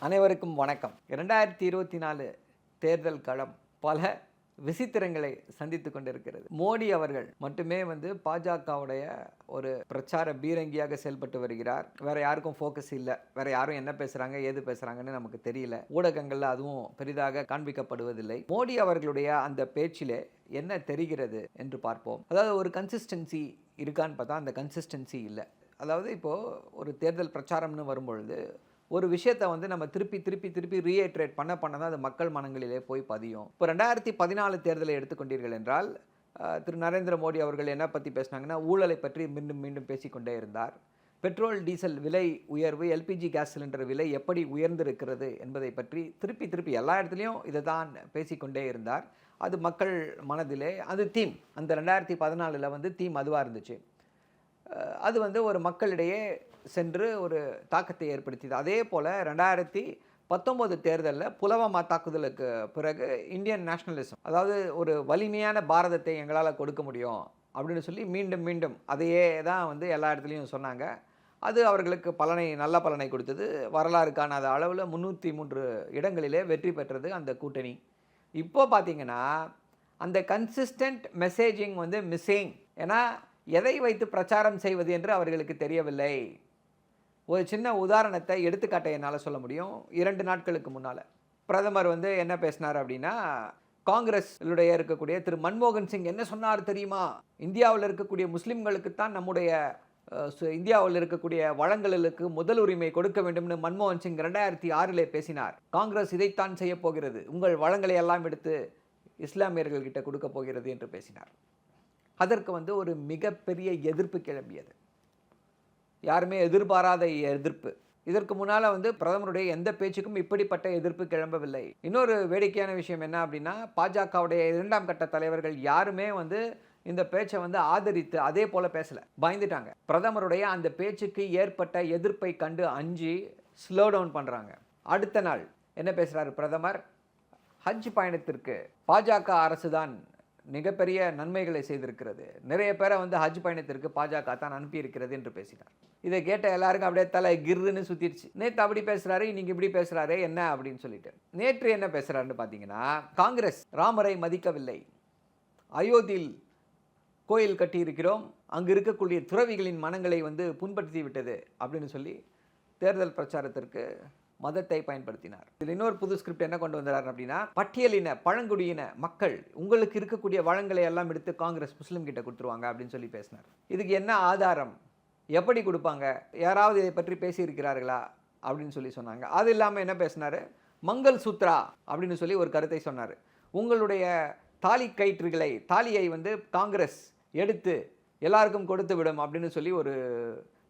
அனைவருக்கும் வணக்கம். இரண்டாயிரத்தி இருபத்தி நாலு தேர்தல் களம் பல விசித்திரங்களை சந்தித்து கொண்டிருக்கிறது. மோடி அவர்கள் மட்டுமே வந்து பாஜகவுடைய ஒரு பிரச்சார பீரங்கியாக செயல்பட்டு வருகிறார். வேற யாருக்கும் ஃபோக்கஸ் இல்லை. வேற யாரும் என்ன பேசுறாங்க ஏது பேசுறாங்கன்னு நமக்கு தெரியல. ஊடகங்கள்ல அதுவும் பெரிதாக காண்பிக்கப்படுவதில்லை. மோடி அவர்களுடைய அந்த பேச்சிலே என்ன தெரிகிறது என்று பார்ப்போம். அதாவது ஒரு கன்சிஸ்டன்சி இருக்கான்னு பார்த்தா அந்த கன்சிஸ்டன்சி இல்லை. அதாவது இப்போது ஒரு தேர்தல் பிரச்சாரம்னு வரும்பொழுது ஒரு விஷயத்தை வந்து நம்ம திருப்பி திருப்பி திருப்பி ரீஏட்ரேட் பண்ண பண்ண தான் அது மக்கள் மனங்களிலே போய் பதியும். இப்போ ரெண்டாயிரத்தி பதினாலு தேர்தலை எடுத்துக்கொண்டீர்கள் என்றால் திரு நரேந்திர மோடி அவர்கள் என்ன பற்றி பேசினாங்கன்னா ஊழலை பற்றி மீண்டும் மீண்டும் பேசிக்கொண்டே இருந்தார். பெட்ரோல் டீசல் விலை உயர்வு எல்பிஜி கேஸ் சிலிண்டர் விலை எப்படி உயர்ந்திருக்கிறது என்பதை பற்றி திருப்பி திருப்பி எல்லா இடத்துலையும் இதை தான் பேசிக்கொண்டே இருந்தார். அது மக்கள் மனதிலே அது தீம். அந்த ரெண்டாயிரத்தி பதினாலில் வந்து தீம் அதுவாக இருந்துச்சு. அது வந்து ஒரு மக்களிடையே சென்று ஒரு தாக்கத்தை ஏற்படுத்தியது. அதே போல் ரெண்டாயிரத்தி பத்தொம்போது தேர்தலில் புலவமா தாக்குதலுக்கு பிறகு இந்தியன் நேஷனலிசம் அதாவது ஒரு வலிமையான பாரதத்தை எங்களால் கொடுக்க முடியும் அப்படின்னு சொல்லி மீண்டும் மீண்டும் அதையே தான் வந்து எல்லா இடத்துலையும் சொன்னாங்க. அது அவர்களுக்கு பலனை நல்ல பலனை கொடுத்தது. வரலாறு காணாத அளவில் முந்நூற்றி மூன்று இடங்களிலே வெற்றி பெற்றது அந்த கூட்டணி. இப்போ பார்த்தீங்கன்னா அந்த கன்சிஸ்டன்ட் மெசேஜிங் வந்து மிஸ்ஸிங் ஏன்னா எதை வைத்து பிரச்சாரம் செய்வது என்று அவர்களுக்கு தெரியவில்லை. ஒரு சின்ன உதாரணத்தை எடுத்துக்காட்ட என்னால் சொல்ல முடியும். இரண்டு நாட்களுக்கு முன்னால். பிரதமர் வந்து என்ன பேசினார் அப்படின்னா காங்கிரஸ்லுடைய இருக்கக்கூடிய திரு மன்மோகன் சிங் என்ன சொன்னார் தெரியுமா? இந்தியாவில் இருக்கக்கூடிய முஸ்லீம்களுக்கு தான் நம்முடைய சு- இந்தியாவில் இருக்கக்கூடிய வளங்களுக்கு முதல் உரிமை கொடுக்க வேண்டும்னு மன்மோகன் சிங் ரெண்டாயிரத்தி ஆறிலே பேசினார். காங்கிரஸ் இதைத்தான் செய்ய போகிறது. உங்கள் வளங்களை எல்லாம் எடுத்து இஸ்லாமியர்கள்கிட்ட கொடுக்க போகிறது என்று பேசினார். அதற்கு வந்து ஒரு மிகப்பெரிய எதிர்ப்பு கிளம்பியது. யாருமே எதிர்பாராத எதிர்ப்பு. இதற்கு முன்னால் வந்து பிரதமருடைய எந்த பேச்சுக்கும் இப்படிப்பட்ட எதிர்ப்பு கிளம்பவில்லை. இன்னொரு வேடிக்கையான விஷயம் என்ன அப்படின்னா பாஜகவுடைய இரண்டாம் கட்ட தலைவர்கள் யாருமே வந்து இந்த பேச்சை வந்து ஆதரித்து அதே போல் பேசலை. பயந்துட்டாங்க. பிரதமருடைய அந்த பேச்சுக்கு ஏற்பட்ட எதிர்ப்பை கண்டு அஞ்சு ஸ்லோ டவுன் பண்ணுறாங்க அடுத்த நாள் என்ன பேசுகிறாரு பிரதமர்? ஹஜ் பயணத்திற்கு. பாஜக அரசு தான் மிகப்பெரிய நன்மைகளை செய்திருக்கிறது. நிறைய பேரை வந்து ஹஜ் பயணத்திற்கு பாஜக தான் அனுப்பியிருக்கிறது என்று பேசினார். இதை கேட்ட எல்லாருக்கும் அப்படியே தலை கிர்ருன்னு சுத்திடுச்சு. நேற்று அப்படி பேசுறாரு இன்னைக்கு இப்படி பேசுறாரு என்ன அப்படின்னு சொல்லிட்டு. நேற்று என்ன பேசுறாருன்னு பார்த்தீங்கன்னா காங்கிரஸ் ராமரை மதிக்கவில்லை. அயோத்தியில் கோயில் கட்டியிருக்கிறோம். அங்கு இருக்கக்கூடிய துறவிகளின் மனங்களை வந்து புண்படுத்தி விட்டது அப்படின்னு சொல்லி தேர்தல் பிரச்சாரத்திற்கு மதத்தை பயன்படுத்தினார். இதில் இன்னொரு புது ஸ்கிரிப்ட் என்ன கொண்டு வந்தார் அப்படின்னா பட்டியலின பழங்குடியின மக்கள் உங்களுக்கு இருக்கக்கூடிய வளங்களை எல்லாம் எடுத்து காங்கிரஸ் முஸ்லீம் கிட்ட கொடுத்துருவாங்க அப்படின்னு சொல்லி பேசினார். இதுக்கு என்ன ஆதாரம்? எப்படி கொடுப்பாங்க? யாராவது இதை பற்றி பேசியிருக்கிறார்களா? அப்படின்னு சொல்லி சொன்னாங்க. அது இல்லாமல் என்ன பேசினார்? மங்கள் சூத்ரா அப்படின்னு சொல்லி ஒரு கருத்தை சொன்னார். உங்களுடைய தாலி கயிற்றுகளை தாலியை வந்து காங்கிரஸ் எடுத்து எல்லாருக்கும் கொடுத்து விடும் அப்படின்னு சொல்லி ஒரு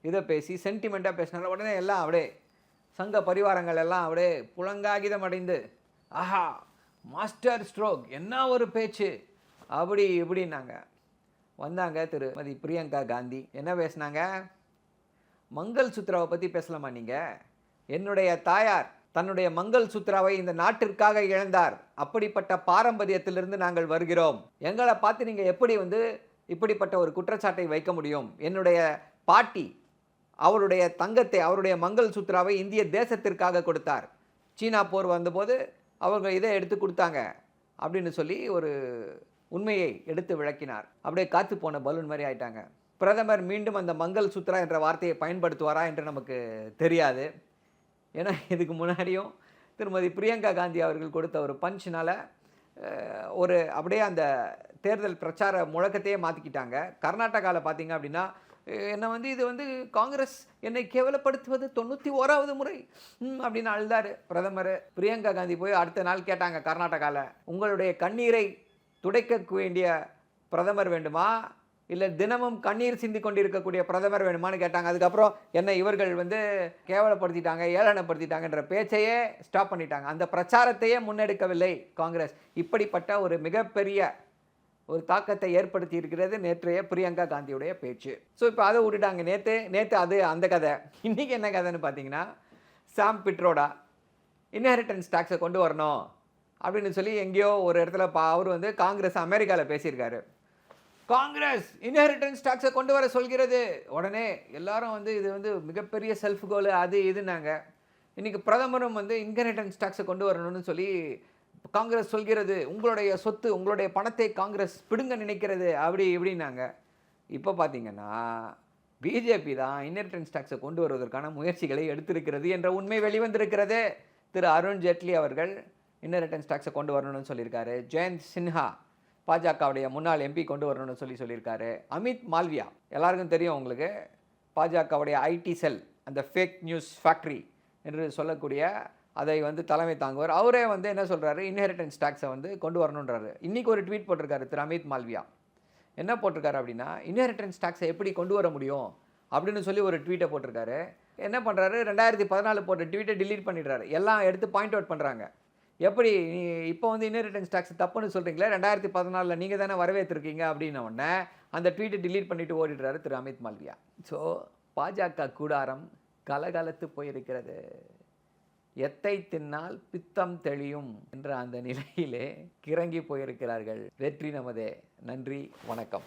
இதை பேசி சென்டிமெண்ட்டாக பேசினார். உடனே எல்லாம் அப்படியே சங்க பரிவாரங்கள் எல்லாம் அப்படியே புலங்காகிதம் அடைந்து ஆஹா மாஸ்டர் ஸ்ட்ரோக் என்ன ஒரு பேச்சு? அப்படி இப்படின்னாங்க. வந்தாங்க திருமதி பிரியங்கா காந்தி. என்ன பேசுனாங்க? மங்கள் சுத்ராவை பற்றி பேசலாமா நீங்கள் என்னுடைய தாயார் தன்னுடைய மங்கள் சுத்ராவை இந்த நாட்டிற்காக இழந்தார். அப்படிப்பட்ட பாரம்பரியத்திலிருந்து நாங்கள் வருகிறோம். எங்களை பார்த்து நீங்கள் எப்படி வந்து இப்படிப்பட்ட ஒரு குற்றச்சாட்டை வைக்க முடியும்? என்னுடைய பாட்டி அவருடைய தங்கத்தை அவருடைய மங்கள் சூத்ராவை இந்திய தேசத்திற்காக கொடுத்தார். சீனா போர் வந்தபோது அவங்க இதை எடுத்து கொடுத்தாங்க அப்படின்னு சொல்லி ஒரு உண்மையை எடுத்து விளக்கினார். அப்படியே காத்து போன பலூன் மாதிரி ஆயிட்டாங்க. பிரதமர் மீண்டும் அந்த மங்கள் சுத்ரா என்ற வார்த்தையை பயன்படுத்துவாரா என்று நமக்கு தெரியாது. ஏன்னா இதுக்கு முன்னாடியும் திருமதி பிரியங்கா காந்தி அவர்கள் கொடுத்த ஒரு பஞ்சினால் ஒரு அப்படியே அந்த தேர்தல் பிரச்சார முழக்கத்தையே மாற்றிக்கிட்டாங்க கர்நாடகாவில் பார்த்தீங்க அப்படின்னா என்னை வந்து இது வந்து காங்கிரஸ் என்னை கேவலப்படுத்துவது தொண்ணூற்றி ஓராவது முறை. அப்படின்னு அழுதார் பிரதமர். பிரியங்கா காந்தி போய் அடுத்த நாள் கேட்டாங்க கர்நாடகாவில் உங்களுடைய கண்ணீரை துடைக்க வேண்டிய பிரதமர் வேண்டுமா? இல்லை தினமும் கண்ணீர் சிந்தி கொண்டிருக்கக்கூடிய பிரதமர் வேணுமான்னு கேட்டாங்க. அதுக்கப்புறம் என்ன இவர்கள் வந்து கேவலப்படுத்திட்டாங்க ஏளனப்படுத்திட்டாங்கன்ற பேச்சையே ஸ்டாப் பண்ணிட்டாங்க. அந்த பிரச்சாரத்தையே முன்னெடுக்கவில்லை காங்கிரஸ். இப்படிப்பட்ட ஒரு மிகப்பெரிய ஒரு தாக்கத்தை ஏற்படுத்தி இருக்கிறது நேற்றைய பிரியங்கா காந்தியுடைய பேச்சு. ஸோ இப்போ அதை விட்டுட்டாங்க நேற்று நேற்று அது அந்த கதை. இன்றைக்கி என்ன கதைன்னு பார்த்தீங்கன்னா சாம் பிட்ரோடா இன்ஹெரிட்டன்ஸ் டேக்ஸை கொண்டு வரணும் அப்படின்னு சொல்லி எங்கேயோ ஒரு இடத்துல பா அவர் வந்து காங்கிரஸ் அமெரிக்காவில் பேசியிருக்காரு. காங்கிரஸ் இன்ஹெரிட்டன்ஸ் டாக்ஸை கொண்டு வர சொல்கிறது. உடனே எல்லாரும் வந்து இது வந்து மிகப்பெரிய செல்ஃப் கோல் அது இதுனாங்க இன்றைக்கி பிரதமரும் வந்து இன்ஹெரிட்டன்ஸ் டாக்ஸை கொண்டு வரணும்னு சொல்லி காங்கிரஸ் சொல்கிறது உங்களுடைய சொத்து உங்களுடைய பணத்தை காங்கிரஸ் பிடுங்க நினைக்கிறது அப்படி இப்படின்னாங்க. இப்போ பார்த்தீங்கன்னா பிஜேபி தான் இன்ஹெரிட்டன்ஸ் டாக்ஸை கொண்டு வருவதற்கான முயற்சிகளை எடுத்திருக்கிறது என்ற உண்மை வெளிவந்திருக்கிறது. திரு அருண் ஜேட்லி அவர்கள் இன்ஹெரிட்டன்ஸ் டாக்ஸை கொண்டு வரணும்னு சொல்லியிருக்காரு. ஜெயந்த் சின்ஹா பாஜகவுடைய முன்னாள் எம்பி கொண்டு வரணும்னு சொல்லி சொல்லியிருக்காரு. அமித் மால்வியா எல்லாருக்கும் தெரியும் உங்களுக்கு. பாஜகவுடைய ஐடி செல் அந்த ஃபேக் நியூஸ் ஃபேக்ட்ரி என்று சொல்லக்கூடிய அதை வந்து தலைமை தாங்குவார். அவரே வந்து என்ன சொல்கிறாரு இன்ஹெரிட்டன்ஸ் டேக்ஸை வந்து கொண்டு வரணுன்றாரு இன்றைக்கி ஒரு ட்வீட் போட்டிருக்காரு திரு அமித் மால்வியா. என்ன போட்டிருக்காரு அப்படின்னா இன்ஹெரிட்டன்ஸ் டேக்ஸை எப்படி கொண்டு வர முடியும்? அப்படின்னு சொல்லி ஒரு ட்வீட்டை போட்டிருக்காரு. என்ன பண்ணுறாரு ரெண்டாயிரத்தி பதினாலு போட்ட ட்வீட்டை டிலீட் பண்ணிடுறாரு. எல்லாம் எடுத்து பாயிண்ட் அவுட் பண்ணுறாங்க எப்படி? நீ இப்போ வந்து இன்ஹெரிட்டன்ஸ் டேக்ஸ் தப்புன்னு சொல்கிறீங்களே ரெண்டாயிரத்தி பதினாலில் நீங்கள் தானே வரவேற்றிருக்கீங்க அப்படின்ன உடனே அந்த ட்வீட்டை டிலீட் பண்ணிவிட்டு ஓடிடுறாரு திரு அமித் மால்வியா. ஸோ பாஜக கூடாரம் கலகலத்து போயிருக்கிறது. எத்தை தின்னால் பித்தம் தெளியும் என்ற அந்த நிலையிலே கிறங்கி போயிருக்கிறார்கள் வெற்றி நமதே. நன்றி வணக்கம்.